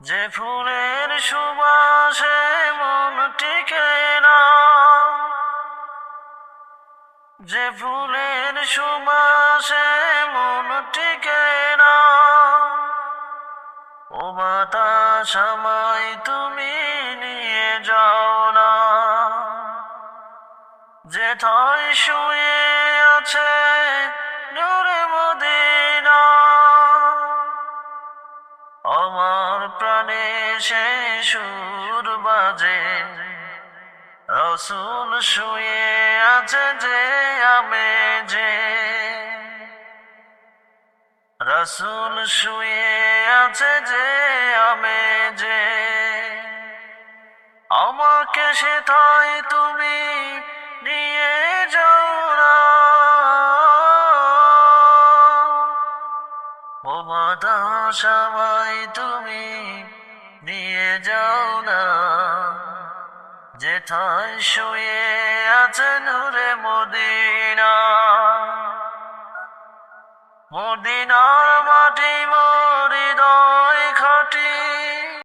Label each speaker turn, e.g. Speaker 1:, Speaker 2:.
Speaker 1: যে ফুলের সুবাসে মন টিকে না, যে ফুলের সুবাসে মন টিকে না। ও বাতাস আমায় তুমি নিয়ে যাও না যেথায় শুয়ে আছে সে সুর বাজে। রসুল শুয়ে আছে যে আমি যে। রসুল শুয়ে আছে যে আমি যে। আমাকে সে তাই তুমি নিয়ে যাও না। ও মাতা, সবাই তুমি যেথায় শুয়ে আছে নূরে মদিনা। মদিনার মাটি